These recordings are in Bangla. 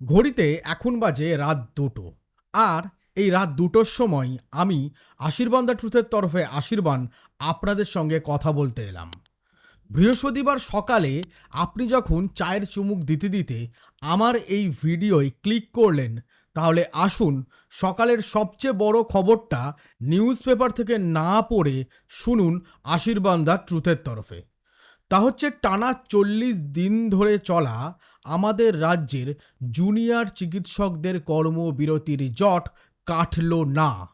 ঘড়িতে এখন বাজে রাত দুটো। আর এই রাত দুটোর সময় আমি আশীর্বাদ দ্য ট্রুথের তরফে আশীর্বাদ আপনাদের সঙ্গে কথা বলতে এলাম। বৃহস্পতিবার সকালে আপনি যখন চায়ের চুমুক দিতে দিতে আমার এই ভিডিওয় ক্লিক করলেন, তাহলে আসুন সকালের সবচেয়ে বড় খবরটা নিউজ পেপার থেকে না পড়ে শুনুন আশীর্বাদ দ্য ট্রুথের তরফে। তা হচ্ছে টানা চল্লিশ দিন ধরে চলা আমাদের রাজ্যের জুনিয়র চিকিৎসকদের কর্মবিরতির জট কাটল না।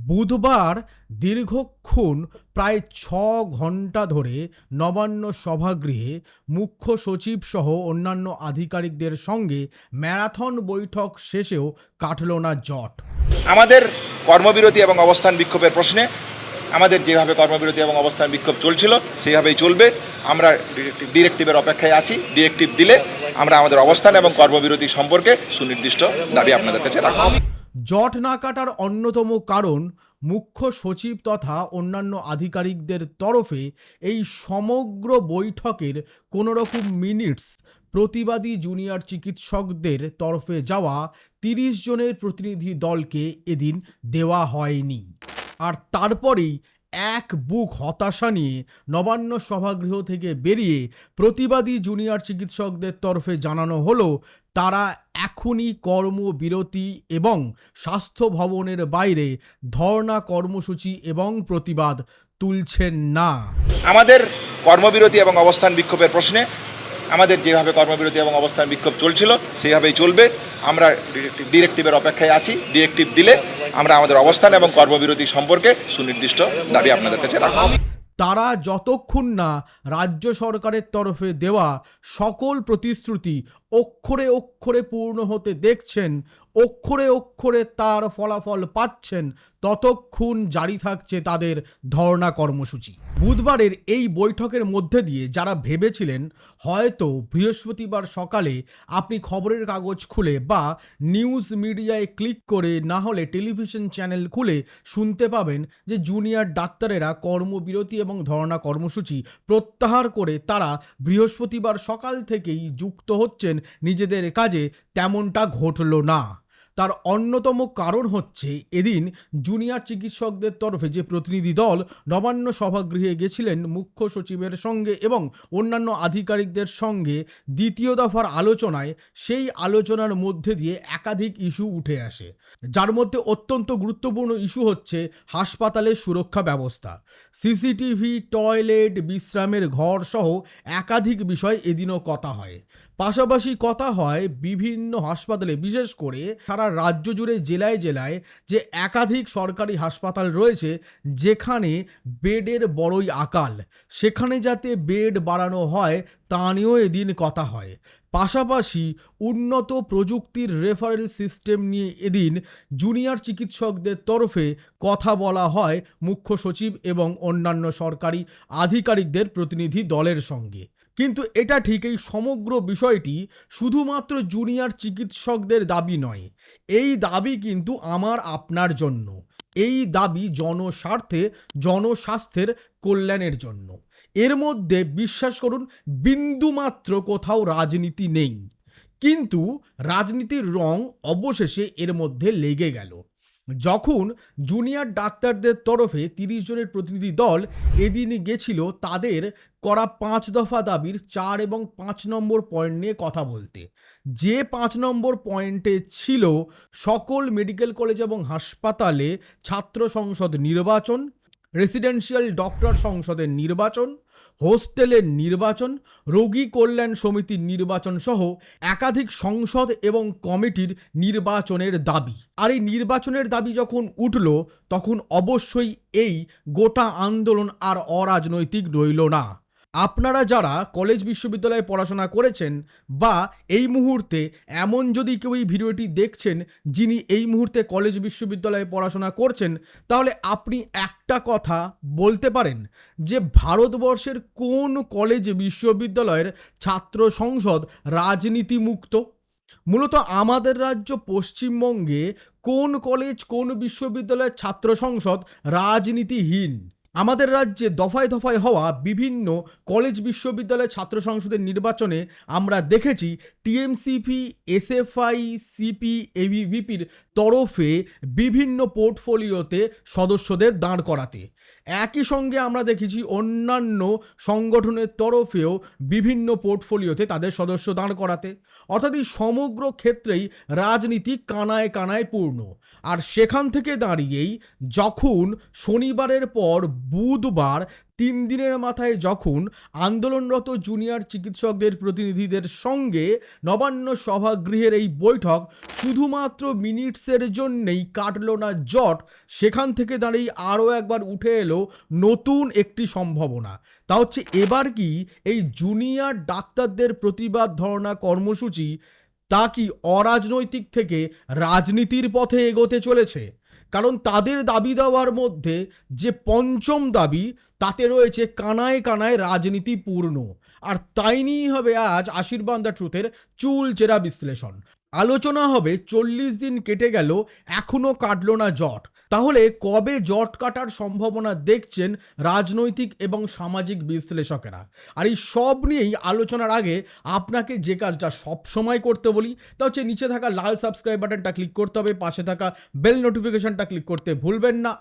বুধবার দীর্ঘক্ষণ প্রায় ছ ঘণ্টা ধরে নবান্ন সভাগৃহে মুখ্য সচিব সহ অন্যান্য আধিকারিকদের সঙ্গে ম্যারাথন বৈঠক শেষেও কাটল না জট। আমাদের কর্মবিরতি এবং অবস্থান বিক্ষোভের প্রশ্নে আমাদের যেভাবে কর্মবিরতি এবং অবস্থান বিক্ষোভ চলছিল, সেইভাবেই চলবে। আমরা ডিরেক্টিভের অপেক্ষায় আছি। ডিরেক্টিভ দিলে আমরা আমাদের অবস্থান এবং কর্মবিরতি সম্পর্কে সুনির্দিষ্ট দাবি আপনাদের কাছে রাখব। জট না কাটার অন্যতম কারণ মুখ্য সচিব তথা অন্যান্য আধিকারিকদের তরফে এই সমগ্র বৈঠকের কোনো রকম মিনিটস প্রতিবাদী জুনিয়র চিকিৎসকদের তরফে যাওয়া তিরিশ জনের প্রতিনিধি দলকে এদিন দেওয়া হয়নি। আর তারপরেই এক বুক হতাশা নিয়ে নবান্ন সভাগৃহ থেকে বেরিয়ে প্রতিবাদী জুনিয়র চিকিৎসকদের তরফে জানানো হলো, তারা এখনই কর্মবিরতি এবং স্বাস্থ্য ভবনের বাইরে ধর্ণা কর্মসূচি এবং প্রতিবাদ তুলছেন না। আমাদের কর্মবিরতি এবং অবস্থান বিক্ষোভের প্রশ্নে আমাদের যেভাবে কর্মবিরতি এবং অবস্থান বিক্ষোভ চলছিল সেইভাবেই চলবে। আমরা ডিরেক্টিভের অপেক্ষায় আছি। ডিরেক্টিভ দিলে আমরা আমাদের অবস্থান এবং কর্মবিরতি সম্পর্কে সুনির্দিষ্ট দাবি আপনাদের কাছে রাখব। তারা যতক্ষণ না রাজ্য সরকারের তরফে দেওয়া সকল প্রতিশ্রুতি অক্ষরে অক্ষরে পূর্ণ হতে দেখছেন, অক্ষরে অক্ষরে তার ফলাফল পাচ্ছেন, ততক্ষণ জারি থাকছে তাদের ধর্ণা কর্মসূচি। বুধবারের এই বৈঠকের মধ্যে দিয়ে যারা ভেবেছিলেন হয়তো বৃহস্পতিবার সকালে আপনি খবরের কাগজ খুলে বা নিউজ মিডিয়ায় ক্লিক করে না হলে টেলিভিশন চ্যানেল খুলে শুনতে পাবেন যে জুনিয়র ডাক্তারেরা কর্মবিরতি এবং ধর্ণা কর্মসূচি প্রত্যাহার করে তারা বৃহস্পতিবার সকাল থেকেই যুক্ত হচ্ছেন। নিজেদের কাজে তেমনটা ঘটল না। তার অন্যতম কারণ হচ্ছে এদিন জুনিয়র চিকিৎসকদের তরফে যে প্রতিনিধি দল নবান্ন সভাগৃহে গেছিলেন মুখ্য সচিবের সঙ্গে এবং অন্যান্য আধিকারিকদের সঙ্গে দ্বিতীয় দফার আলোচনায়, সেই আলোচনার মধ্যে দিয়ে একাধিক ইস্যু উঠে আসে। যার মধ্যে অত্যন্ত গুরুত্বপূর্ণ ইস্যু হচ্ছে হাসপাতালের সুরক্ষা ব্যবস্থা। সিসিটিভি, টয়লেট, বিশ্রামের ঘর সহ একাধিক বিষয় এদিনও কথা হয়। পাশাপাশি কথা হয় বিভিন্ন হাসপাতালে, বিশেষ করে সারা রাজ্য জুড়ে, জেলায় জেলায় যে একাধিক সরকারি হাসপাতাল রয়েছে, যেখানে বেডের বড়ই আকাল। সেখানে যাতে বেড বাড়ানো হয়, তা নিয়েও এদিন কথা হয়। পাশাপাশি উন্নত প্রযুক্তির রেফারেল সিস্টেম নিয়ে এদিন জুনিয়র চিকিৎসকদের তরফে কথা বলা হয় মুখ্য সচিব এবং অন্যান্য সরকারি আধিকারিকদের প্রতিনিধি দলের সঙ্গে। কিন্তু এটা ঠিক এই সমগ্র বিষয়টি শুধুমাত্র জুনিয়র চিকিৎসকদের দাবি নয়। এই দাবি কিন্তু আমার আপনার জন্য। এই দাবি জনস্বার্থে, জনস্বাস্থ্যের কল্যাণের জন্য। এর মধ্যে বিশ্বাস করুন, বিন্দুমাত্র কোথাও রাজনীতি নেই। কিন্তু রাজনীতির রং অবশেষে এর মধ্যে লেগে গেল। যখন জুনিয়র ডাক্তারদের তরফে তিরিশ জনের প্রতিনিধি দল এদিন গেছিল তাদের করা পাঁচ দফা দাবির চার এবং পাঁচ নম্বর পয়েন্ট নিয়ে কথা বলতে। যে পাঁচ নম্বর পয়েন্টে ছিল সকল মেডিকেল কলেজ এবং হাসপাতালে ছাত্র সংসদ নির্বাচন, রেসিডেন্সিয়াল ডক্টর সংসদের নির্বাচন হোস্টেলের নির্বাচন, রোগী কল্যাণ সমিতির নির্বাচন সহ একাধিক সংসদ এবং কমিটির নির্বাচনের দাবি। আর এই নির্বাচনের দাবি যখন উঠল, তখন অবশ্যই এই গোটা আন্দোলন আর অরাজনৈতিক রইল না। আপনারা যারা কলেজ বিশ্ববিদ্যালয়ে পড়াশোনা করেছেন বা এই মুহূর্তে এমন যদি কেউ এই ভিডিওটি দেখছেন যিনি এই মুহূর্তে কলেজ বিশ্ববিদ্যালয়ে পড়াশোনা করছেন, তাহলে আপনি একটা কথা বলতে পারেন যে ভারতবর্ষের কোন কলেজ বিশ্ববিদ্যালয়ের ছাত্র সংসদ রাজনীতি মুক্ত মূলত আমাদের রাজ্য পশ্চিমবঙ্গে কোন কলেজ কোন বিশ্ববিদ্যালয়ের ছাত্র সংসদ রাজনীতিহীন? আমাদের রাজ্যে দফায় দফায় হওয়া বিভিন্ন কলেজ বিশ্ববিদ্যালয় ছাত্র সংসদের নির্বাচনে আমরা দেখেছি টিএমসিপি, এসএফআই, সিপি এভিভিপির তরফে বিভিন্ন পোর্টফোলিওতে সদস্যদের দাঁড় করাতে। একই সঙ্গে আমরা দেখেছি অন্যান্য সংগঠনের তরফেও বিভিন্ন পোর্টফোলিওতে তাদের সদস্য দাঁড় করাতে। অর্থাৎ এই সমগ্র ক্ষেত্রেই রাজনীতি কানায় কানায় পূর্ণ। আর সেখান থেকে দাঁড়িয়েই যখন শনিবারের পর বুধবার তিন দিনের মাথায় যখন আন্দোলনরত জুনিয়র চিকিৎসকদের প্রতিনিধিদের সঙ্গে নবান্ন সভাগৃহের এই বৈঠক শুধুমাত্র মিনিটসের জন্যেই কাটল না জট, সেখান থেকে দাঁড়িয়ে আরও একবার উঠে এলো নতুন একটি সম্ভাবনা। তা হচ্ছে এবার কি এই জুনিয়র ডাক্তারদের প্রতিবাদ ধর্ণা কর্মসূচি তা কি অরাজনৈতিক থেকে রাজনীতির পথে এগোতে চলেছে? কারণ তাদের দাবি দেওয়ার মধ্যে যে পঞ্চম দাবি তাতে রয়েছে কানায় কানায় রাজনীতি পূর্ণ আর তাই নিয়েই হবে আজ আশীর্বাদ দ্য ট্রুথের চুল চেরা বিশ্লেষণ। আলোচনা হবে চল্লিশ দিন কেটে গেল এখনও কাটল না জট। তাহলে কবে জট কাটার সম্ভাবনা দেখছেন রাজনৈতিক এবং সামাজিক বিশ্লেষকেরা? আর এই সব নিয়েই আলোচনার আগে আপনাকে যে কাজটা সব সময় করতে বলি, তা হচ্ছে নিচে থাকা লাল সাবস্ক্রাইব বাটনটা ক্লিক করতে হবে, পাশে থাকা বেল নোটিফিকেশনটা ক্লিক করতে ভুলবেন না।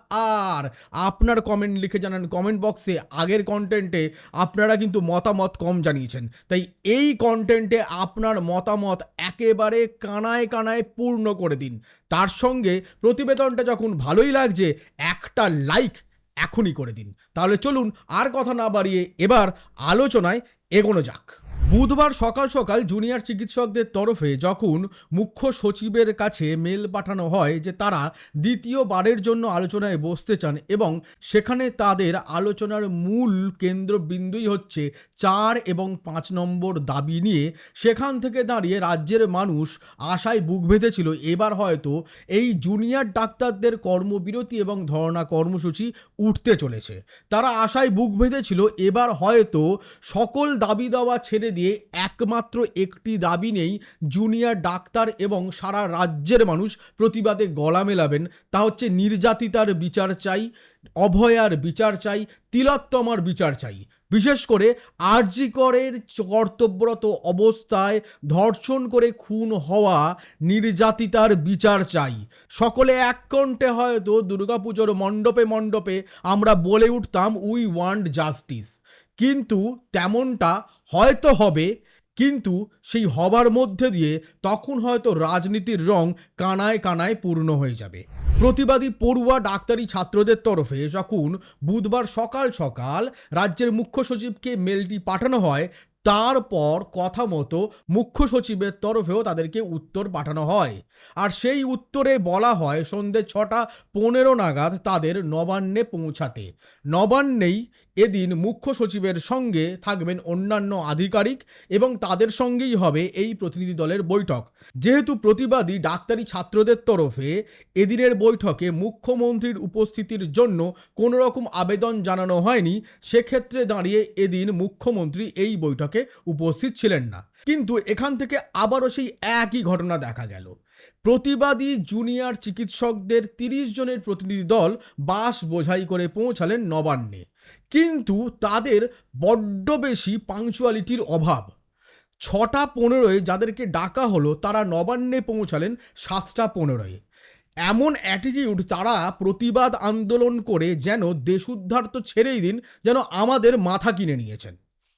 আর আপনার কমেন্ট লিখে জানান কমেন্ট বক্সে আগের কন্টেন্টে আপনারা কিন্তু মতামত কম জানিয়েছেন। তাই এই কন্টেন্টে আপনার মতামত একেবারে কানায় কানায় পূর্ণ করে দিন। তার সঙ্গে প্রতিবেদনটা যখন ভালোই লাগছে, একটা লাইক এখনই করে দিন। তাহলে চলুন আর কথা না বাড়িয়ে এবার আলোচনায় এগোনো যাক। বুধবার সকাল সকাল জুনিয়র চিকিৎসকদের তরফে যখন মুখ্য সচিবের কাছে মেল পাঠানো হয় যে তারা দ্বিতীয়বারের জন্য আলোচনায় বসতে চান এবং সেখানে তাদের আলোচনার মূল কেন্দ্রবিন্দুই হচ্ছে চার এবং পাঁচ নম্বর দাবি নিয়ে, সেখান থেকে দাঁড়িয়ে রাজ্যের মানুষ আশায় বুক বেঁধেছিল, এবার হয়তো এই জুনিয়র ডাক্তারদের কর্মবিরতি এবং ধর্ণা কর্মসূচি উঠতে চলেছে। তারা আশায় বুক বেঁধেছিল, এবার হয়তো সকল দাবি দাওয়া ছেড়ে দিয়ে একমাত্র একটি দাবি নেই, জুনিয়র ডাক্তার এবং সারা রাজ্যের মানুষ প্রতিবাদে গলা মেলাবেন। তা হচ্ছে নির্যাতিতার বিচার চাই, অভয়ার বিচার চাই, তিলোত্তমার বিচার চাই। বিশেষ করে আরজিকরের কর্তব্যরত অবস্থায় ধর্ষণ করে খুন হওয়া নির্যাতিতার বিচার চাই। সকলে এক কণ্ঠে হয়তো দুর্গাপুজোর মণ্ডপে মণ্ডপে আমরা বলে উঠতাম উই ওয়ান্ট জাস্টিস কিন্তু তেমনটা হয়তো হবে, কিন্তু সেই হবার মধ্যে দিয়ে তখন হয়তো রাজনীতির রং কানায় কানায় পূর্ণ হয়ে যাবে। প্রতিবাদী পড়ুয়া ডাক্তারি ছাত্রদের তরফে যখন বুধবার সকাল সকাল রাজ্যের মুখ্য সচিবকে মেলটি পাঠানো হয়, তারপর কথা মতো মুখ্য সচিবের তরফেও তাদেরকে উত্তর পাঠানো হয়। আর সেই উত্তরে বলা হয় সন্ধ্যে ছটা পনেরো নাগাদ তাদের নবান্নে পৌঁছাতে। নবান্নেই এদিন মুখ্য সচিবের সঙ্গে থাকবেন অন্যান্য আধিকারিক এবং তাদের সঙ্গেই হবে এই প্রতিনিধি দলের বৈঠক। যেহেতু প্রতিবাদী ডাক্তারি ছাত্রদের তরফে এদিনের বৈঠকে মুখ্যমন্ত্রীর উপস্থিতির জন্য কোনো রকম আবেদন জানানো হয়নি, সেক্ষেত্রে দাঁড়িয়ে এদিন মুখ্যমন্ত্রী এই বৈঠকে উপস্থিত ছিলেন না। কিন্তু এখান থেকে আবারও সেই একই ঘটনা দেখা গেল। প্রতিবাদী জুনিয়র চিকিৎসকদের তিরিশ জনের প্রতিনিধি দল বাস বোঝাই করে পৌঁছালেন নবান্নে। কিন্তু তাদের বড্ড বেশি পাংচুয়ালিটির অভাব। ছটা পনেরোয় যাদেরকে ডাকা হলো, তারা নবান্নে পৌঁছালেন সাতটা পনেরোয়। এমন অ্যাটিটিউড তারা প্রতিবাদ আন্দোলন করে যেন দেশুদ্ধার তো ছেড়েই দিন, যেন আমাদের মাথা কিনে নিয়েছেন।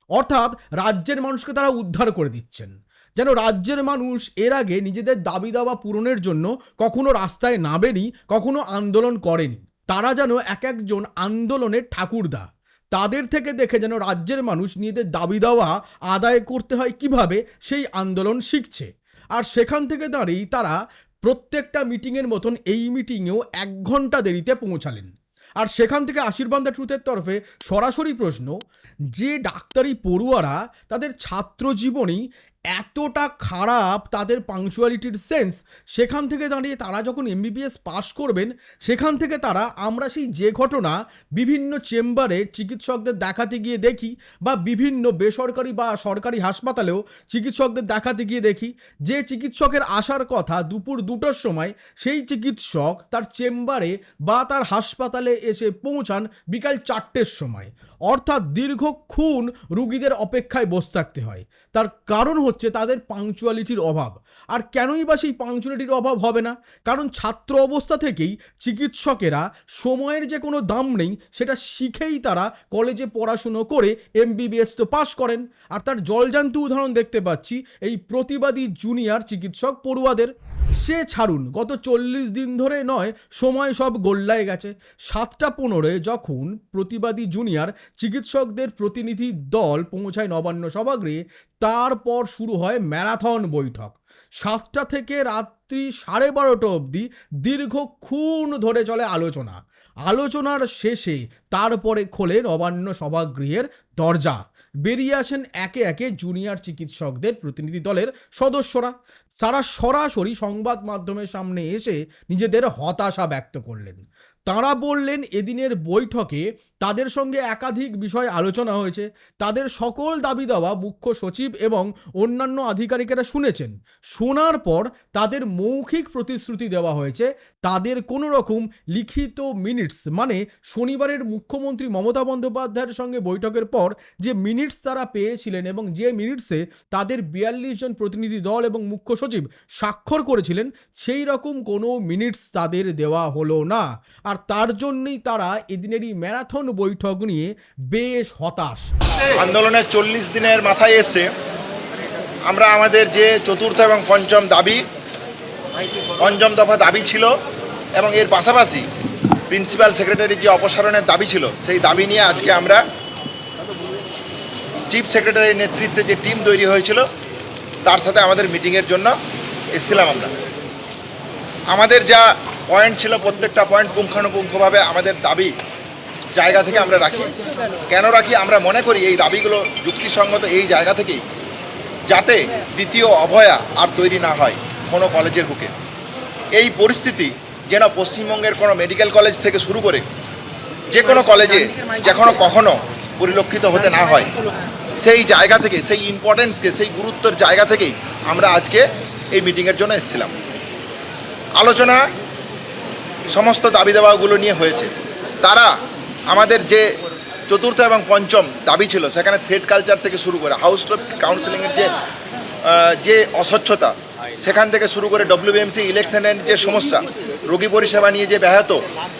অর্থাৎ রাজ্যের মানুষকে তারা উদ্ধার করে দিচ্ছেন। যেন রাজ্যের মানুষ এর আগে নিজেদের দাবি দাওয়া পূরণের জন্য কখনো রাস্তায় নামেনি, কখনো আন্দোলন করেনি। তারা যেন এক একজন আন্দোলনের ঠাকুরদা। তাদের থেকে দেখে যেন রাজ্যের মানুষ নিজেদের দাবি দাওয়া আদায় করতে হয় কীভাবে, সেই আন্দোলন শিখছে। আর সেখান থেকে দাঁড়িয়েই তারা প্রত্যেকটা মিটিংয়ের মতন এই মিটিংয়েও এক ঘণ্টা দেরিতে পৌঁছালেন। আর সেখান থেকে আশীর্বাদ ট্রুথের তরফে সরাসরি প্রশ্ন, যে ডাক্তারি পড়ুয়ারা তাদের ছাত্র জীবনেই এতটা খারাপ তাদের পাংচুয়ালিটির সেন্স সেখান থেকে দাঁড়িয়ে তারা যখন এমবিবিএস পাশ করবেন, সেখান থেকে তারা আমরা সেই যে ঘটনা বিভিন্ন চেম্বারে চিকিৎসকদের দেখাতে গিয়ে দেখি বা বিভিন্ন বেসরকারি বা সরকারি হাসপাতালেও চিকিৎসকদের দেখাতে গিয়ে দেখি যে চিকিৎসকের আসার কথা দুপুর দুটোর সময় সেই চিকিৎসক তার চেম্বারে বা তার হাসপাতালে এসে পৌঁছান বিকাল চারটের সময়। অর্থাৎ দীর্ঘক্ষণ রুগীদের অপেক্ষায় বসে থাকতে হয়। তার কারণ হচ্ছে তাদের পাংচুয়ালিটির অভাব। আর কেনই বা সেই পাংচুয়ালিটির অভাব হবে না? কারণ ছাত্র অবস্থা থেকেই চিকিৎসকেরা সময়ের যে কোনো দাম নেই, সেটা শিখেই তারা কলেজে পড়াশুনো করে এমবিবিএস তো পাশ করেন। আর তার জলজান্ত উদাহরণ দেখতে পাচ্ছি, এই প্রতিবাদী জুনিয়র চিকিৎসক পড়ুয়াদের। সে ছাড়ুন, গত চল্লিশ দিন ধরে নয়, সময় সব গোল্লায় গেছে। সাতটা পনেরোয় যখন প্রতিবাদী জুনিয়র চিকিৎসকদের প্রতিনিধি দল পৌঁছায় নবান্ন সভাগৃহে, তারপর শুরু হয় ম্যারাথন বৈঠক। সাতটা থেকে রাত্রি সাড়ে বারোটা অবধি দীর্ঘক্ষণ ধরে চলে আলোচনা। আলোচনার শেষে তারপরে খোলে নবান্ন সভাগৃহের দরজা। বেরিয়ে আসেন একে একে জুনিয়র চিকিৎসকদের প্রতিনিধি দলের সদস্যরা। তারা সরাসরি সংবাদ মাধ্যমের সামনে এসে নিজেদের হতাশা ব্যক্ত করলেন। তারা বললেন এদিনের বৈঠকে তাদের সঙ্গে একাধিক বিষয় আলোচনা হয়েছে। তাদের সকল দাবি দেওয়া মুখ্য সচিব এবং অন্যান্য আধিকারিকেরা শুনেছেন। শোনার পর তাদের মৌখিক প্রতিশ্রুতি দেওয়া হয়েছে। তাদের কোনো রকম লিখিত মিনিটস মানে শনিবারের মুখ্যমন্ত্রী মমতা বন্দ্যোপাধ্যায়ের সঙ্গে বৈঠকের পর যে মিনিটস তারা পেয়েছিলেন এবং যে মিনিটসে তাদের বিয়াল্লিশ জন প্রতিনিধি দল এবং মুখ্য সচিব স্বাক্ষর করেছিলেন, সেই রকম কোনো মিনিটস তাদের দেওয়া হলো না। আর তার জন্যই তারা এদিনেরই ম্যারাথন বৈঠক নিয়ে বেশ হতাশ। আন্দোলনের চল্লিশ দিনের মাথায় এসে আমরা আমাদের যে চতুর্থ এবং পঞ্চম দাবি, পঞ্চম দফা দাবি ছিল এবং এর পাশাপাশি প্রিন্সিপাল সেক্রেটারির যে অপসারণের দাবি ছিল, সেই দাবি নিয়ে আজকে আমরা চিফ সেক্রেটারির নেতৃত্বে যে টিম তৈরি হয়েছিল, তার সাথে আমাদের মিটিংয়ের জন্য এসেছিলাম আমরা। আমাদের যা পয়েন্ট ছিল, প্রত্যেকটা পয়েন্ট পুঙ্খানুপুঙ্খভাবে আমাদের দাবি জায়গা থেকে আমরা রাখি। কেন রাখি? আমরা মনে করি এই দাবিগুলো যুক্তিসঙ্গত এই জায়গা থেকেই, যাতে দ্বিতীয় অভয়া আর তৈরি না হয় কোনো কলেজের বুকে। এই পরিস্থিতি যেন পশ্চিমবঙ্গের কোনো মেডিকেল কলেজ থেকে শুরু করে যে কোনো কলেজে যেখানে কখনো পরিলক্ষিত হতে না হয়, সেই জায়গা থেকে, সেই ইম্পর্টেন্সকে সেই গুরুত্বের জায়গা থেকেই আমরা আজকে এই মিটিংয়ের জন্য এসেছিলাম। আলোচনা, সমস্ত দাবি দাবাগুলো নিয়ে হয়েছে। তারা আমাদের যে চতুর্থ এবং পঞ্চম দাবি ছিল, সেখানে থ্রেড কালচার থেকে শুরু করে হাউস টপ কাউন্সিলিংয়ের যে যে অস্বচ্ছতা, সেখান থেকে শুরু করে ডব্লিউবিএমসি ইলেকশনের যে সমস্যা, রোগী পরিষেবা নিয়ে যে ব্যাহত,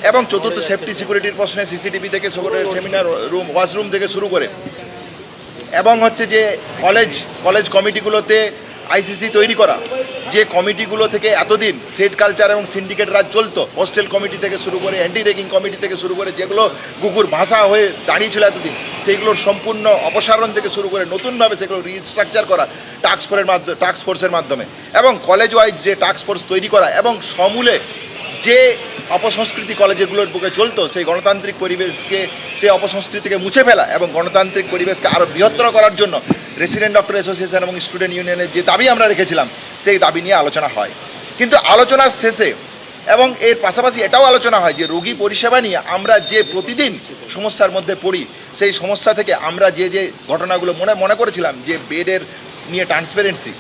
এবং চতুর্থ সেফটি সিকিউরিটির প্রশ্নে সিসিটিভি থেকে করে সেমিনার রুম ওয়াশরুম থেকে শুরু করে, এবং হচ্ছে যে কলেজ কলেজ কমিটিগুলোতে আইসিসি তৈরি করা। যে কমিটিগুলো থেকে এতদিন থ্রেড কালচার এবং সিন্ডিকেট রাজ চলতো, হোস্টেল কমিটি থেকে শুরু করে অ্যান্টি রেকিং কমিটি থেকে শুরু করে, যেগুলো কুকুর ভাষা হয়ে দাঁড়িয়েছিল এতদিন, সেইগুলোর সম্পূর্ণ অপসারণ থেকে শুরু করে নতুনভাবে সেগুলো রিস্ট্রাকচার করা টাস্ক ফোর্সের মাধ্যমে টাস্ক ফোর্সের মাধ্যমে। এবং কলেজ ওয়াইজ যে টাস্ক ফোর্স তৈরি করা এবং সমূলে যে অপসংস্কৃতি কলেজগুলোর বুকে চলতো, সেই গণতান্ত্রিক পরিবেশকে, সেই অপসংস্কৃতিকে মুছে ফেলা এবং গণতান্ত্রিক পরিবেশকে আরও বৃহত্তর করার জন্য রেসিডেন্ট ডক্টর অ্যাসোসিয়েশন এবং স্টুডেন্ট ইউনিয়নের যে দাবি আমরা রেখেছিলাম, সেই দাবি নিয়ে আলোচনা হয়। কিন্তু আলোচনার শেষে এবং এর পাশাপাশি এটাও আলোচনা হয় যে রোগী পরিষেবা নিয়ে আমরা যে প্রতিদিন সমস্যার মধ্যে পড়ি, সেই সমস্যা থেকে আমরা যে যে ঘটনাগুলো মনে মনে করেছিলাম যে বেডের নিয়ে ট্রান্সপারেন্সি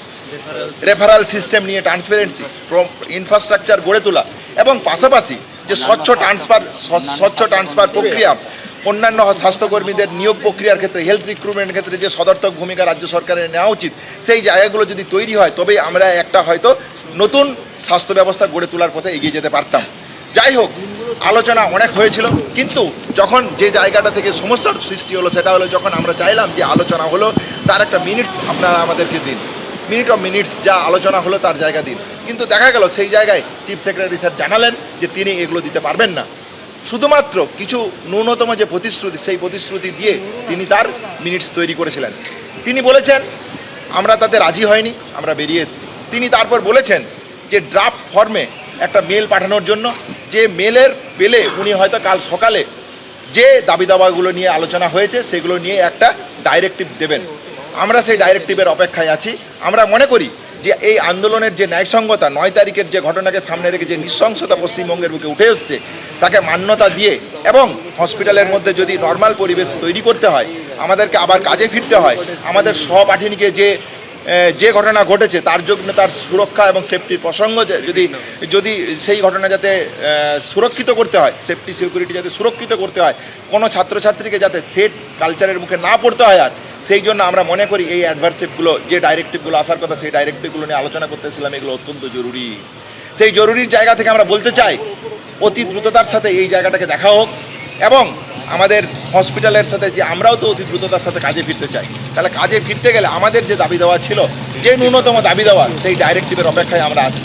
রেফারাল সিস্টেম নিয়ে ট্রান্সপারেন্সি ইনফ্রাস্ট্রাকচার গড়ে তোলা এবং পাশাপাশি যে স্বচ্ছ ট্রান্সফার স্বচ্ছ ট্রান্সফার প্রক্রিয়া অন্যান্য স্বাস্থ্যকর্মীদের নিয়োগ প্রক্রিয়ার ক্ষেত্রে হেলথ রিক্রুটমেন্টের ক্ষেত্রে যে সদর্থক ভূমিকা রাজ্য সরকারের নেওয়া উচিত সেই জায়গাগুলো যদি তৈরি হয় তবেই আমরা একটা হয়তো নতুন স্বাস্থ্য ব্যবস্থা গড়ে তোলার পথে এগিয়ে যেতে পারতাম। যাই হোক আলোচনা অনেক হয়েছিল কিন্তু যখন যে জায়গাটা থেকে সমস্যার সৃষ্টি হলো সেটা হলো যখন আমরা চাইলাম যে আলোচনা হলো তার একটা মিনিটস আপনারা আমাদেরকে দিন। মিনিট অফ মিনিটস যা আলোচনা হলো তার জায়গা দিন। কিন্তু দেখা গেল সেই জায়গায় চিফ সেক্রেটারি স্যার জানালেন যে তিনি এগুলো দিতে পারবেন না। শুধুমাত্র কিছু ন্যূনতম যে প্রতিশ্রুতি, সেই প্রতিশ্রুতি দিয়ে তিনি তার মিনিটস তৈরি করেছিলেন। তিনি বলেছেন, আমরা তাতে রাজি হয়নি, আমরা বেরিয়ে এসেছি। তিনি তারপর বলেছেন যে ড্রাফট ফর্মে একটা মেল পাঠানোর জন্য যে মেলের পেলে উনি হয়তো কাল সকালে যে দাবি দাবাগুলো নিয়ে আলোচনা হয়েছে, সেগুলো নিয়ে একটা ডাইরেক্টিভ দেবেন। আমরা সেই ডাইরেক্টিভের অপেক্ষায় আছি। আমরা মনে করি যে এই আন্দোলনের যে ন্যায়সঙ্গতা, নয় তারিখের যে ঘটনাকে সামনে রেখে যে নৃশংসতা পশ্চিমবঙ্গের বুকে উঠে এসছে, তাকে মান্যতা দিয়ে এবং হসপিটালের মধ্যে যদি নর্মাল পরিবেশ তৈরি করতে হয়, আমাদেরকে আবার কাজে ফিরতে হয়, আমাদের সহপাঠিনীকে যে যে ঘটনা ঘটেছে, তার জন্য তার সুরক্ষা এবং সেফটির প্রসঙ্গ যদি যদি সেই ঘটনা যাতে সুরক্ষিত করতে হয় সেফটি সিকিউরিটি যাতে সুরক্ষিত করতে হয়, কোনো ছাত্রছাত্রীকে যাতে থ্রেট কালচারের মুখে না পড়তে হয় আর সেই জন্য আমরা মনে করি এই অ্যাডভার্সিভগুলো যে ডাইরেক্টিভগুলো আসার কথা সেই ডাইরেক্টিভগুলো নিয়ে আলোচনা করতেছিলাম, এগুলো অত্যন্ত জরুরি। সেই জরুরির জায়গা থেকে আমরা বলতে চাই, অতি দ্রুততার সাথে এই জায়গাটাকে দেখা হোক এবং আমাদের হসপিটালের সাথে যে আমরাও তো অতি দ্রুততার সাথে কাজে ফিরতে চাই। তাহলে কাজে ফিরতে গেলে আমাদের যে দাবি দেওয়া ছিল, যে ন্যূনতম দাবি দেওয়া, সেই ডাইরেক্টিভের অপেক্ষায় আমরা আছি।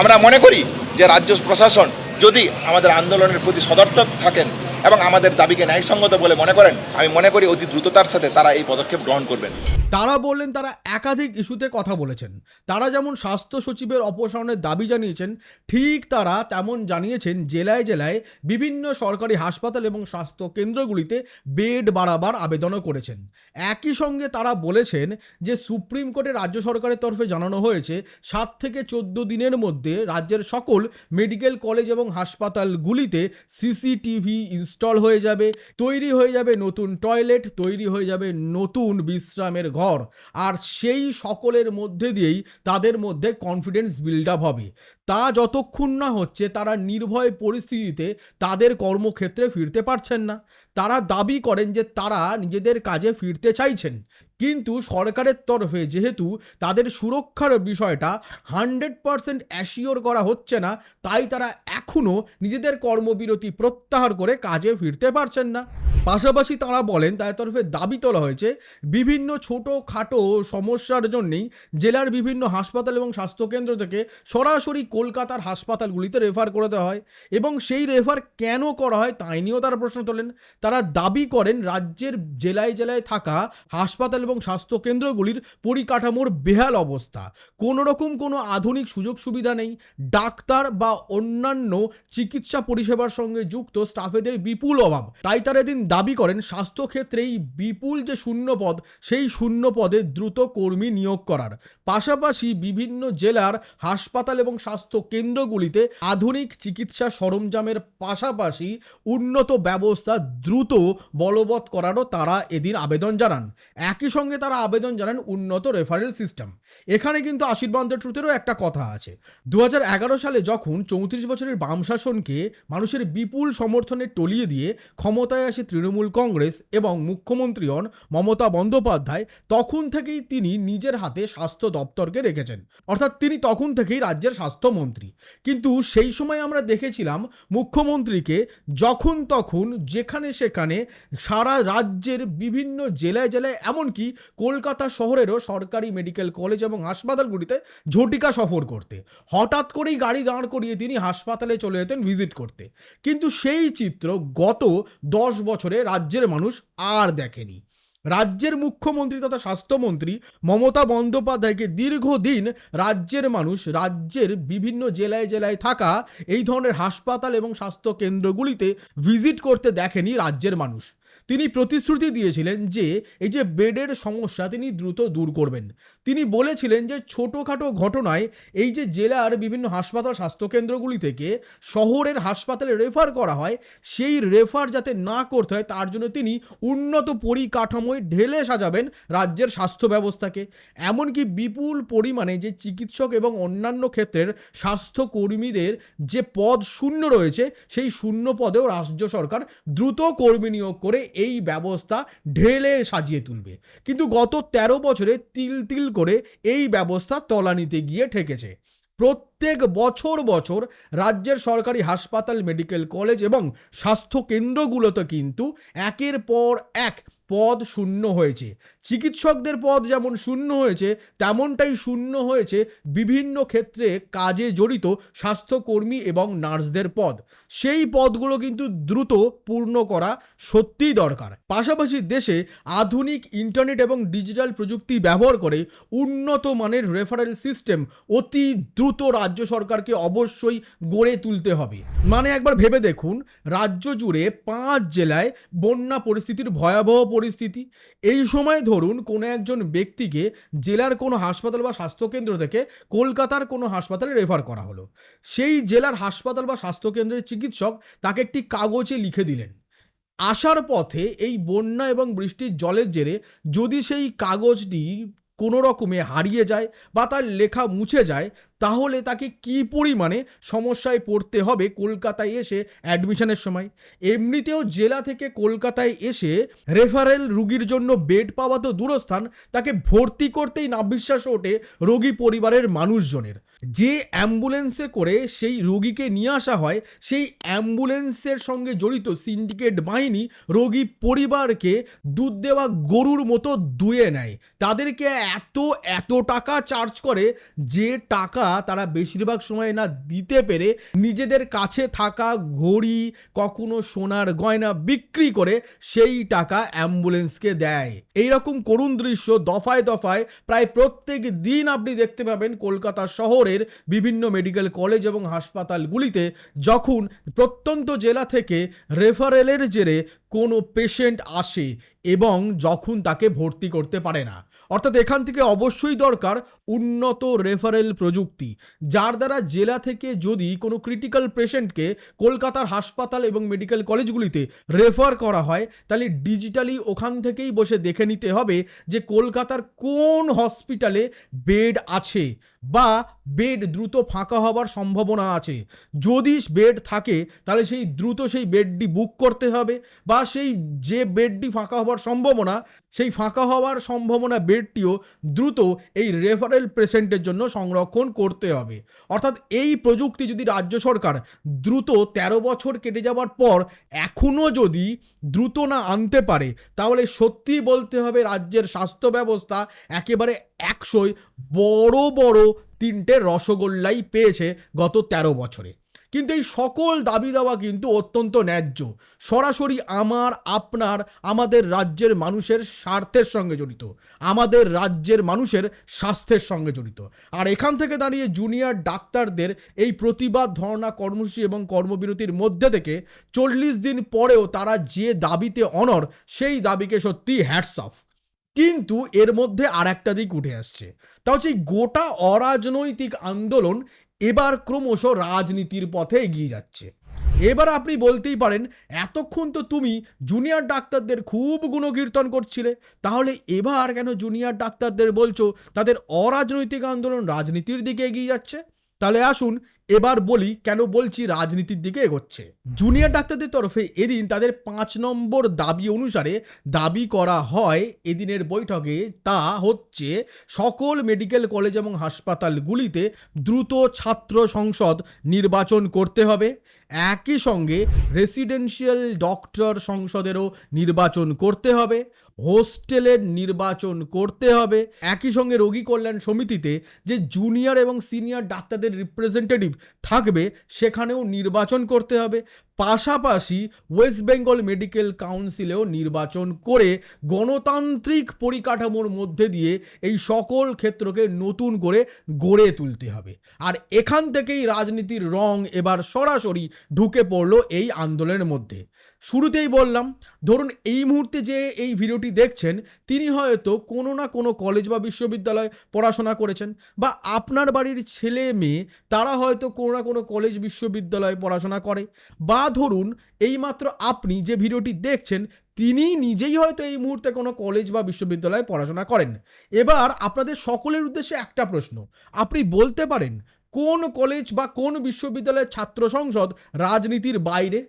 আমরা মনে করি যে রাজ্য প্রশাসন যদি আমাদের আন্দোলনের প্রতি সদর্থক থাকেন এবং আমাদের দাবিকে ন্যায়সঙ্গত বলে মনে করেন, আমি মনে করি অতি দ্রুততার সাথে তারা এই পদক্ষেপ গ্রহণ করবেন। তারা বললেন, তারা একাধিক ইস্যুতে কথা বলেছেন। তারা যেমন স্বাস্থ্য সচিবের অপসারণের দাবি জানিয়েছেন, ঠিক তারা তেমন জানিয়েছেন, জেলায় জেলায় বিভিন্ন সরকারি হাসপাতাল এবং স্বাস্থ্য কেন্দ্রগুলিতে বেড বাড়াবার আবেদনও করেছেন। একই সঙ্গে তারা বলেছেন যে, সুপ্রিম কোর্টে রাজ্য সরকারের তরফে জানানো হয়েছে, সাত থেকে চোদ্দ দিনের মধ্যে রাজ্যের সকল মেডিকেল কলেজ এবং হাসপাতালগুলিতে সিসিটিভি ইনস্টল হয়ে যাবে, তৈরি হয়ে যাবে নতুন টয়লেট, তৈরি হয়ে যাবে নতুন বিশ্রামের ঘর। আর সেই সকলের মধ্যে দিয়েই তাদের মধ্যে কনফিডেন্স বিল্ড আপ হবে। তা যতক্ষণ না হচ্ছে তারা নির্ভয় পরিস্থিতিতে তাদের কর্মক্ষেত্রে ফিরতে পারছেন না। তারা দাবি করেন যে তারা নিজেদের কাজে ফিরতে চাইছেন। কিন্তু সরকারের তরফে যেহেতু তাদের সুরক্ষার বিষয়টা হান্ড্রেড পারসেন্ট অ্যাসিওর করা হচ্ছে না, তাই তারা এখনও নিজেদের কর্মবিরতি প্রত্যাহার করে কাজে ফিরতে পারছেন না। পাশাপাশি তারা বলেন, তাদের তরফে দাবি তোলা হয়েছে, বিভিন্ন ছোটো খাটো সমস্যার জন্যেই জেলার বিভিন্ন হাসপাতাল এবং স্বাস্থ্যকেন্দ্র থেকে সরাসরি কলকাতার হাসপাতালগুলিতে রেফার করে দেওয়া হয় এবং সেই রেফার কেন করা হয় তাই নিয়েও তারা প্রশ্ন তোলেন। তারা দাবি করেন রাজ্যের জেলায় জেলায় থাকা হাসপাতাল এবং স্বাস্থ্যকেন্দ্রগুলির পরিকাঠামোর বেহাল অবস্থা। কোনো রকম কোনো আধুনিক সুযোগ সুবিধা নেই। ডাক্তার বা অন্যান্য চিকিৎসা পরিষেবার সঙ্গে যুক্ত স্টাফেদের বিপুল অভাব। তাই তারা এদিন দাবি করেন স্বাস্থ্যক্ষেত্রেই বিপুল যে শূন্য পদ সেই শূন্য পদে দ্রুত কর্মী নিয়োগ করার। পাশাপাশি বিভিন্ন জেলার হাসপাতাল এবং স্বাস্থ্য কেন্দ্রগুলিতে আধুনিক চিকিৎসা সরঞ্জামের পাশাপাশি উন্নত ব্যবস্থা দ্রুত বলবৎ করারও তারা এদিন আবেদন জানান। একই সঙ্গে তারা আবেদন জানান উন্নত রেফারেল সিস্টেম। এখানে কিন্তু আশীর্বাদ ট্রুথেরও একটা কথা আছে। দুহাজার এগারো সালে যখন চৌত্রিশ বছরের বাম শাসনকে মানুষের বিপুল সমর্থনে টলিয়ে দিয়ে ক্ষমতায় আসে তৃণমূল কংগ্রেস এবং মুখ্যমন্ত্রী হন মমতা বন্দ্যোপাধ্যায়, তখন থেকেই তিনি নিজের হাতে স্বাস্থ্য দপ্তরকে রেখেছেন। অর্থাৎ তিনি তখন থেকেই রাজ্যের স্বাস্থ্যমন্ত্রী কিন্তু সেই সময় আমরা দেখেছিলাম মুখ্যমন্ত্রীকে যখন তখন যেখানে সেখানে সারা রাজ্যের বিভিন্ন জেলায় জেলায় এমনকি কলকাতা শহরেরও সরকারি মেডিকেল কলেজ এবং হাসপাতালগুলিতে ঝটিকা সফর করতে। হঠাৎ করেই গাড়ি দাঁড় করিয়ে তিনি হাসপাতালে চলে যেতেন ভিজিট করতে। কিন্তু সেই চিত্র গত দশ বছরে রাজ্যের মানুষ আর দেখেনি। রাজ্যের মুখ্যমন্ত্রী তথা স্বাস্থ্যমন্ত্রী মমতা বন্দ্যোপাধ্যায়কে দীর্ঘদিন রাজ্যের মানুষ, রাজ্যের বিভিন্ন জেলায় জেলায় থাকা এই ধরনের হাসপাতাল এবং স্বাস্থ্য কেন্দ্রগুলিতে ভিজিট করতে দেখেনি রাজ্যের মানুষ। তিনি প্রতিশ্রুতি দিয়েছিলেন যে এই যে বেডের সমস্যা তিনি দ্রুত দূর করবেন। তিনি বলেছিলেন যে ছোটোখাটো ঘটনায় এই যে জেলার বিভিন্ন হাসপাতাল স্বাস্থ্যকেন্দ্রগুলি থেকে শহরের হাসপাতালে রেফার করা হয়, সেই রেফার যাতে না করতে হয় তার জন্য তিনি উন্নত পরিকাঠামোয় ঢেলে সাজাবেন রাজ্যের স্বাস্থ্য ব্যবস্থাকে। এমনকি বিপুল পরিমাণে যে চিকিৎসক এবং অন্যান্য ক্ষেত্রের স্বাস্থ্যকর্মীদের যে পদ শূন্য রয়েছে, সেই শূন্য পদেও রাজ্য সরকার দ্রুত কর্মী নিয়োগ করে এই ব্যবস্থা ঢেলে সাজিয়ে তুলবে। কিন্তু গত ১৩ বছরে তিল তিল করে এই ব্যবস্থা তলানিতে গিয়ে ঠেকেছে। প্রত্যেক বছর বছর রাজ্যের সরকারি হাসপাতাল, মেডিকেল কলেজ এবং স্বাস্থ্য কেন্দ্রগুলোতে কিন্তু একের পর এক পদ শূন্য হয়েছে। চিকিৎসকদের পদ যেমন শূন্য হয়েছে, তেমনটাই শূন্য হয়েছে বিভিন্ন ক্ষেত্রে কাজে জড়িত স্বাস্থ্যকর্মী এবং নার্সদের পদ। সেই পদগুলো কিন্তু দ্রুত পূর্ণ করা সত্যিই দরকার। পাশাপাশি দেশে আধুনিক ইন্টারনেট এবং ডিজিটাল প্রযুক্তি ব্যবহার করে উন্নত মানের রেফারেল সিস্টেম অতি দ্রুত রাজ্য সরকারকে অবশ্যই গড়ে তুলতে হবে। মানে একবার ভেবে দেখুন, রাজ্য জুড়ে পাঁচ জেলায় বন্যা পরিস্থিতির ভয়াবহ পরিস্থিতি। এই সময় ধরুন কোনো একজন ব্যক্তিকে জেলার কোনো হাসপাতাল বা স্বাস্থ্যকেন্দ্র থেকে কলকাতার কোনো হাসপাতালে রেফার করা হলো। সেই জেলার হাসপাতাল বা স্বাস্থ্যকেন্দ্রের চিকিৎসক তাকে একটি কাগজে লিখে দিলেন। আসার পথে এই বন্যা এবং বৃষ্টির জলের জেরে যদি সেই কাগজটি কোনো রকমে হারিয়ে যায় বা তার লেখা মুছে যায়, তাহলে তাকে কি পরিমাণে সমস্যায় পড়তে হবে কলকাতায় এসে অ্যাডমিশনের সময়? এমনিতেও জেলা থেকে কলকাতায় এসে রেফারেল রুগীর জন্য বেড পাওয়া তো দূরস্থান, তাকে ভর্তি করতেই নাবিশ্বাস ওঠে রোগী পরিবারের মানুষজনের। যে অ্যাম্বুলেন্সে করে সেই রোগীকে নিয়ে আসা হয়, সেই অ্যাম্বুলেন্সের সঙ্গে জড়িত সিন্ডিকেট বাহিনী রোগী পরিবারকে দুধ দেওয়া গরুর মতো দুয়ে নেয়। তাদেরকে এত এত টাকা চার্জ করে যে টাকা তারা বেশিরভাগ সময় না দিতে পেরে নিজেদের কাছে থাকা ঘড়ি, কখনো সোনার গয়না বিক্রি করে সেই টাকা অ্যাম্বুলেন্সকে দেয়। এইরকম করুণ দৃশ্য দফায় দফায় প্রায় প্রত্যেক দিন আপনি দেখতে পাবেন কলকাতা শহরের বিভিন্ন মেডিকেল কলেজ এবং হাসপাতালগুলিতে যখন প্রত্যন্ত জেলা থেকে রেফারেলের জেরে কোনো পেশেন্ট আসে এবং যখন তাকে ভর্তি করতে পারে না। অর্থাৎ এখান থেকে অবশ্যই দরকার উন্নত রেফারেল প্রযুক্তি, যার দ্বারা জেলা থেকে যদি কোনো ক্রিটিক্যাল পেশেন্টকে কলকাতার হাসপাতাল এবং মেডিকেল কলেজগুলিতে রেফার করা হয়, তাহলে ডিজিটালি ওখান থেকেই বসে দেখে নিতে হবে যে কলকাতার কোন হসপিটালে বেড আছে বা বেড দ্রুত ফাঁকা হওয়ার সম্ভাবনা আছে। যদি বেড থাকে, তাহলে সেই দ্রুত সেই বেডটি বুক করতে হবে বা সেই যে বেডটি ফাঁকা হওয়ার সম্ভাবনা, সেই ফাঁকা হওয়ার সম্ভাবনা বেডটিও দ্রুত এই রেফারেল পেশেন্টের জন্য সংরক্ষণ করতে হবে। অর্থাৎ এই প্রযুক্তি যদি রাজ্য সরকার দ্রুত ১৩ বছর কেটে যাওয়ার পর এখনও যদি দ্রুত না আনতে পারে, তাহলে সত্যি বলতে হবে রাজ্যের স্বাস্থ্য ব্যবস্থা একেবারে একশোয় বড় বড় তিনটে রসগোল্লাই পেয়েছে গত ১৩ বছরে। কিন্তু এই সকল দাবি দাওয়া কিন্তু অত্যন্ত ন্যায্য। সরাসরি আমার, আপনার, আমাদের রাজ্যের মানুষের স্বার্থের সঙ্গে জড়িত। আমাদের রাজ্যের মানুষের স্বাস্থ্যের সঙ্গে জড়িত। আর এখান থেকে দাঁড়িয়ে জুনিয়র ডাক্তারদের এই প্রতিবাদ, ধর্ণা, কর্মসূচি এবং কর্মবিরতির মধ্যে থেকে চল্লিশ দিন পরেও তারা যে দাবিতে অনর সেই দাবিকে সত্যি হ্যাটস অফ কিন্তু এর মধ্যে আর একটা দিক উঠে আসছে। তা হচ্ছে গোটা অরাজনৈতিক আন্দোলন এবার ক্রমশ রাজনীতির পথে এগিয়ে যাচ্ছে। এবার আপনি বলতেই পারেন, এতক্ষণ তো তুমি জুনিয়র ডাক্তারদের খুব গুণকীর্তন করছিলে। তাহলে এবার কেন জুনিয়র ডাক্তারদের বলছো, তাদের অরাজনৈতিক আন্দোলন রাজনীতির দিকে এগিয়ে যাচ্ছে? তাহলে আসুন এবার বলি কেন বলছি রাজনীতির দিকে এগোচ্ছে। জুনিয়র ডাক্তারদের তরফে এদিন তাদের পাঁচ নম্বর দাবি অনুসারে দাবি করা হয়, এদিনের বৈঠকে তা হচ্ছে সকল মেডিকেল কলেজ এবং হাসপাতালগুলিতে দ্রুত ছাত্র সংসদ নির্বাচন করতে হবে। একই সঙ্গে রেসিডেন্সিয়াল ডক্টর সংসদেরও নির্বাচন করতে হবে, হোস্টেলের নির্বাচন করতে হবে। একই সঙ্গে রোগী কল্যাণ সমিতিতে যে জুনিয়র এবং সিনিয়র ডাক্তারদের রিপ্রেজেন্টেটিভ থাকবে, সেখানেও নির্বাচন করতে হবে। পাশাপাশি ওয়েস্ট বেঙ্গল মেডিকেল কাউন্সিলেও নির্বাচন করে গণতান্ত্রিক পরিকাঠামোর মধ্যে দিয়ে এই সকল ক্ষেত্রকে নতুন করে গড়ে তুলতে হবে। আর এখান থেকেই রাজনীতির রং এবার সরাসরি ঢুকে পড়ল এই আন্দোলনের মধ্যে। শুরুতেই বললাম, ধরুন এই মুহূর্তে যে এই ভিডিওটি দেখছেন, তিনি হয়তো কোনো না কোনো কলেজ বা বিশ্ববিদ্যালয় পড়াশোনা করেছেন বা আপনার বাড়ির ছেলে মেয়ে, তারা হয়তো কোনো না কোনো কলেজ বিশ্ববিদ্যালয়ে পড়াশোনা করে। বা ধরুন এইমাত্র আপনি যে ভিডিওটি দেখছেন, তিনি নিজেই হয়তো এই মুহূর্তে কোনো কলেজ বা বিশ্ববিদ্যালয়ে পড়াশোনা করেন। এবার আপনাদের সকলের উদ্দেশ্যে একটা প্রশ্ন, আপনি বলতে পারেন, কোন কলেজ বা কোন বিশ্ববিদ্যালয়ের ছাত্র সংসদ রাজনীতির বাইরে?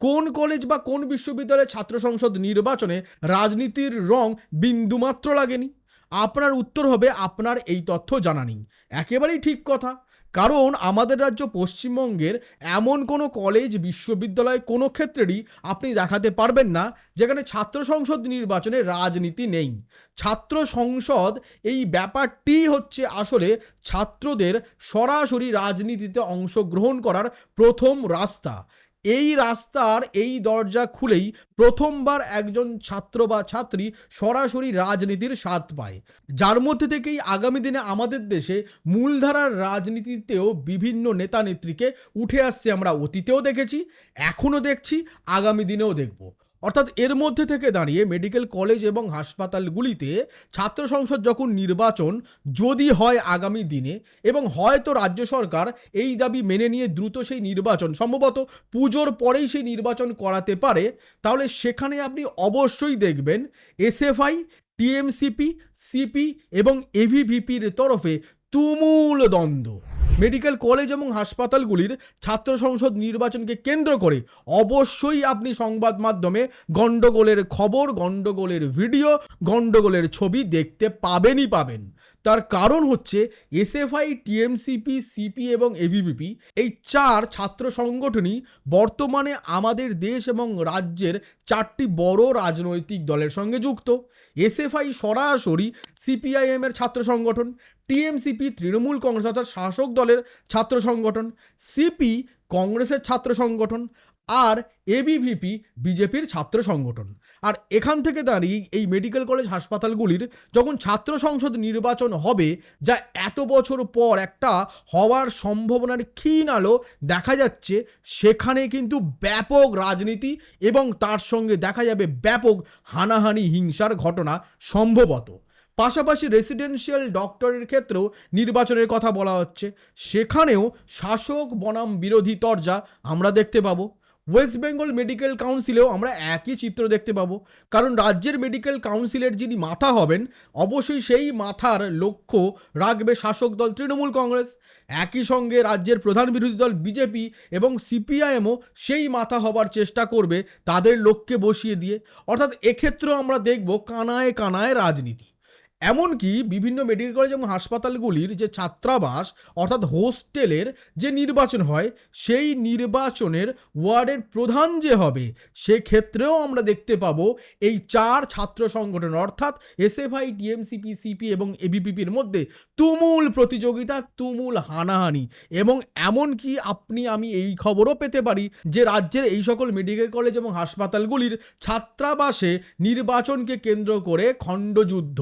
কোন কলেজ বা কোন বিশ্ববিদ্যালয়ের ছাত্র সংসদ নির্বাচনে রাজনীতির রং বিন্দুমাত্র লাগেনি? আপনার উত্তর হবে, আপনার এই তথ্য জানা নেই। একেবারেই ঠিক কথা। কারণ আমাদের রাজ্য পশ্চিমবঙ্গের এমন কোনো কলেজ, বিশ্ববিদ্যালয় কোনো ক্ষেত্রেরই আপনি দেখাতে পারবেন না, যেখানে ছাত্র সংসদ নির্বাচনে রাজনীতি নেই। ছাত্র সংসদ এই ব্যাপারটি হচ্ছে আসলে ছাত্রদের সরাসরি রাজনীতিতে অংশগ্রহণ করার প্রথম রাস্তা। এই রাস্তার এই দরজা খুলেই প্রথমবার একজন ছাত্র বা ছাত্রী সরাসরি রাজনীতির স্বাদ পায়। যার মধ্যে থেকেই আগামী দিনে আমাদের দেশে মূলধারার রাজনীতিতেও বিভিন্ন নেতা নেত্রীকে উঠে আসতে আমরা অতীতেও দেখেছি, এখনও দেখছি, আগামী দিনেও দেখব। অর্থাৎ এর মধ্যে থেকে দাঁড়িয়ে মেডিকেল কলেজ এবং হাসপাতালগুলিতে ছাত্র সংসদ যখন নির্বাচন যদি হয় আগামী দিনে এবং হয়তো রাজ্য সরকার, এই দাবি মেনে নিয়ে দ্রুত সেই নির্বাচন, সম্ভবত পুজোর পরেই সেই নির্বাচন করাতে পারে, তাহলে সেখানে আপনি অবশ্যই দেখবেন এসএফআই, টিএমসিপি, সিপি এবং এভিভিপির তরফে তুমুল দ্বন্দ্ব। মেডিকেল কলেজ এবং হাসপাতালগুলির ছাত্র সংসদ নির্বাচনকে কেন্দ্র করে অবশ্যই আপনি সংবাদ মাধ্যমে গণ্ডগোলের খবর, গণ্ডগোলের ভিডিও, গণ্ডগোলের ছবি দেখতে পাবেনই পাবেন। তার কারণ হচ্ছে এসএফআই, টিএমসিপি, সিপি এবং এভিবিপি এই চার ছাত্র সংগঠনই বর্তমানে আমাদের দেশ এবং রাজ্যের চারটি বড় রাজনৈতিক দলের সঙ্গে যুক্ত। এসএফআই সরাসরি সিপিআইএম এর ছাত্র সংগঠন, টিএমসিপি তৃণমূল কংগ্রেস অর্থাৎ শাসক দলের ছাত্র সংগঠন, সিপি কংগ্রেসের ছাত্র সংগঠন আর এবিভিপি বিজেপির ছাত্র সংগঠন। আর এখান থেকে দাঁড়িয়ে এই মেডিকেল কলেজ হাসপাতালগুলির যখন ছাত্র সংসদ নির্বাচন হবে, যা এত বছর পর একটা হওয়ার সম্ভাবনার ক্ষীণ আলো দেখা যাচ্ছে, সেখানে কিন্তু ব্যাপক রাজনীতি এবং তার সঙ্গে দেখা যাবে ব্যাপক হানাহানি, হিংসার ঘটনা সম্ভবত। পাশাপাশি রেসিডেন্সিয়াল ডক্টরের ক্ষেত্রেও নির্বাচনের কথা বলা হচ্ছে। সেখানেও শাসক বনাম বিরোধী তরজা আমরা দেখতে পাবো। ওয়েস্ট বেঙ্গল মেডিকেল কাউন্সিলেও আমরা একই চিত্র দেখতে পাবো। কারণ রাজ্যের মেডিকেল কাউন্সিলের যিনি মাথা হবেন, অবশ্যই সেই মাথার লক্ষ্য রাখবে শাসক দল তৃণমূল কংগ্রেস। একই সঙ্গে রাজ্যের প্রধান বিরোধী দল বিজেপি এবং সিপিআইএমও সেই মাথা হবার চেষ্টা করবে তাদের লক্ষ্যে বসিয়ে দিয়ে। অর্থাৎ এক্ষেত্রেও আমরা দেখব কানায় কানায় রাজনীতি। এমনকি বিভিন্ন মেডিকেল কলেজ এবং হাসপাতালগুলির যে ছাত্রাবাস, অর্থাৎ হোস্টেলের যে নির্বাচন হয়, সেই নির্বাচনের ওয়ার্ডের প্রধান যে হবে, সেক্ষেত্রেও আমরা দেখতে পাবো এই চার ছাত্র সংগঠন, অর্থাৎ এসএফআই টিএমসিপি সিপি এবং এবিপিপির মধ্যে তুমুল প্রতিযোগিতা, তুমুল হানাহানি এবং এমনকি আপনি, আমি এই খবরও পেতে পারি যে রাজ্যের এই সকল মেডিকেল কলেজ এবং হাসপাতালগুলির ছাত্রাবাসে নির্বাচনকে কেন্দ্র করে খণ্ডযুদ্ধ।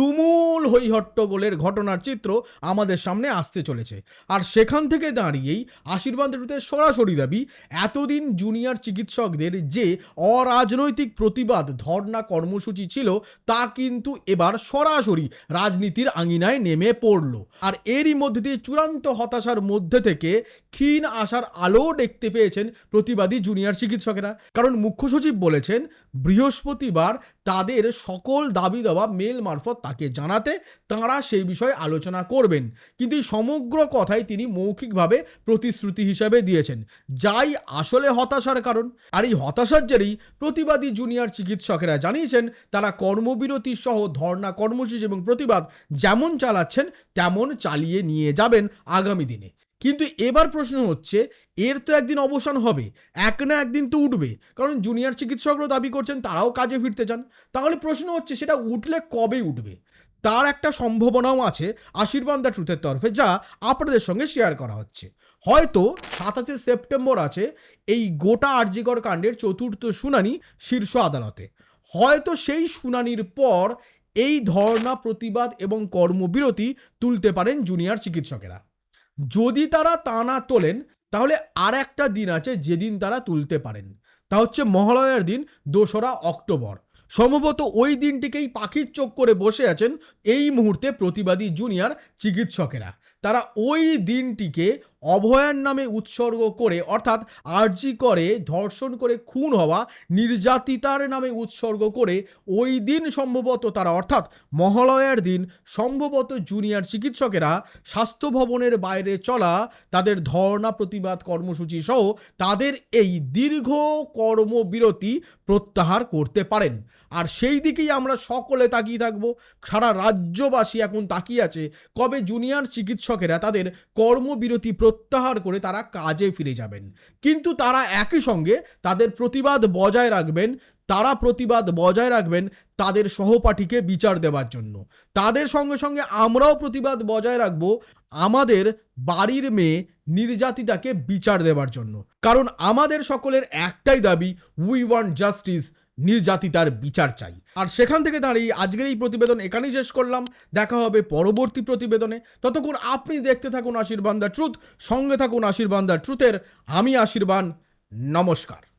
তুমুল হৈহট্টগোলের ঘটনার চিত্র আমাদের সামনে আসতে চলেছে। আর সেখান থেকে দাঁড়িয়েই আশীর্বাদ ঋতুতে সরাসরি দাবি, এতদিন জুনিয়র চিকিৎসকদের যে অরাজনৈতিক প্রতিবাদ ধর্ণা কর্মসূচি ছিল, তা কিন্তু এবার সরাসরি রাজনীতির আঙিনায় নেমে পড়ল। আর এরই মধ্যে দিয়ে চূড়ান্ত হতাশার মধ্যে থেকে ক্ষীণ আসার আলো দেখতে পেয়েছেন প্রতিবাদী জুনিয়র চিকিৎসকেরা। কারণ মুখ্য সচিব বলেছেন, বৃহস্পতিবার তাদের সকল দাবি দাবা মেল মারফত তাকে জানাতে তাঁরা সেই বিষয়ে আলোচনা করবেন। কিন্তু এই সমগ্র কথাই তিনি মৌখিকভাবে প্রতিশ্রুতি হিসাবে দিয়েছেন। যাই আসলে হতাশার কারণ। আর এই হতাশার জেরেই প্রতিবাদী জুনিয়র চিকিৎসকেরা জানিয়েছেন, তারা কর্মবিরতি সহ ধর্ণা কর্মসূচি এবং প্রতিবাদ যেমন চালাচ্ছেন, তেমন চালিয়ে নিয়ে যাবেন আগামী দিনে। কিন্তু এবার প্রশ্ন হচ্ছে, এর তো একদিন অবসান হবে, এক না একদিন তো উঠবে। কারণ জুনিয়র চিকিৎসকরাও দাবি করছেন তারাও কাজে ফিরতে চান। তাহলে প্রশ্ন হচ্ছে, সেটা উঠলে কবে উঠবে? তার একটা সম্ভাবনাও আছে আশীর্বাদ দ্য ট্রুথের তরফে, যা আপনাদের সঙ্গে শেয়ার করা হচ্ছে। হয়তো সাতাশে সেপ্টেম্বর আছে এই গোটা আরজিকর কাণ্ডের চতুর্থ শুনানি শীর্ষ আদালতে। হয়তো সেই শুনানির পর এই ধর্ণা, প্রতিবাদ এবং কর্মবিরতি তুলতে পারেন জুনিয়র চিকিৎসকেরা। যদি তারা তা না তোলেন, তাহলে আর একটা দিন আছে যেদিন তারা তুলতে পারেন। তা হচ্ছে মহালয়ার দিন, দোসরা অক্টোবর। সম্ভবত ওই দিনটিকেই পাখির চোখ করে বসে আছেন এই মুহূর্তে প্রতিবাদী জুনিয়র চিকিৎসকেরা। তারা ওই দিনটিকে অভয়ার নামে উৎসর্গ করে, অর্থাৎ আর্জি করে, ধর্ষণ করে, খুন হওয়া, নির্যাতিতার নামে উৎসর্গ করে, ওই দিন সম্ভবত তারা, অর্থাৎ মহালয়ার দিন সম্ভবত জুনিয়র চিকিৎসকেরা স্বাস্থ্য ভবনের বাইরে চলা, তাদের ধর্ণা প্রতিবাদ কর্মসূচি সহ তাদের এই দীর্ঘ কর্মবিরতি প্রত্যাহার করতে পারেন। আর সেই দিকেই আমরা সকলে তাকিয়ে থাকব। সারা রাজ্যবাসী এখন তাকিয়ে আছে কবে জুনিয়র চিকিৎসকেরা তাদের কর্মবিরতি প্রত্যাহার করে তারা কাজে ফিরে যাবেন। কিন্তু তারা একই সঙ্গে তাদের প্রতিবাদ বজায় রাখবেন, তারা প্রতিবাদ বজায় রাখবেন তাদের সহপাঠীকে বিচার দেওয়ার জন্য। তাদের সঙ্গে সঙ্গে আমরাও প্রতিবাদ বজায় রাখব আমাদের বাড়ির মেয়ে নির্যাতিতাকে বিচার দেওয়ার জন্য। কারণ আমাদের সকলের একটাই দাবি উই ওয়ান্ট জাস্টিস নির্যাতিতার বিচার চাই। আর সেখান থেকে দাঁড়িয়ে আজকের এই প্রতিবেদন এখানেই শেষ করলাম। দেখা হবে পরবর্তী প্রতিবেদনে। ততক্ষণ আপনি দেখতে থাকুন আশীর্বাদ দ্য ট্রুথ সঙ্গে থাকুন আশীর্বাদ দ্য ট্রুথের আমি আশীর্বাদ নমস্কার।